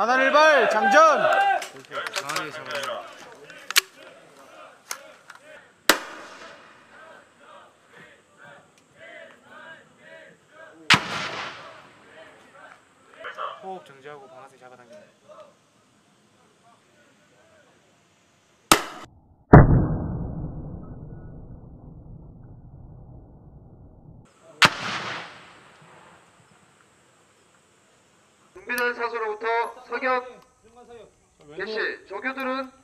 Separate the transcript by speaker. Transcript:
Speaker 1: 하나 일발 장전.
Speaker 2: 호흡 정지하고 방아쇠 잡아당기네
Speaker 3: 사수로부터 사격 개시. 조교들은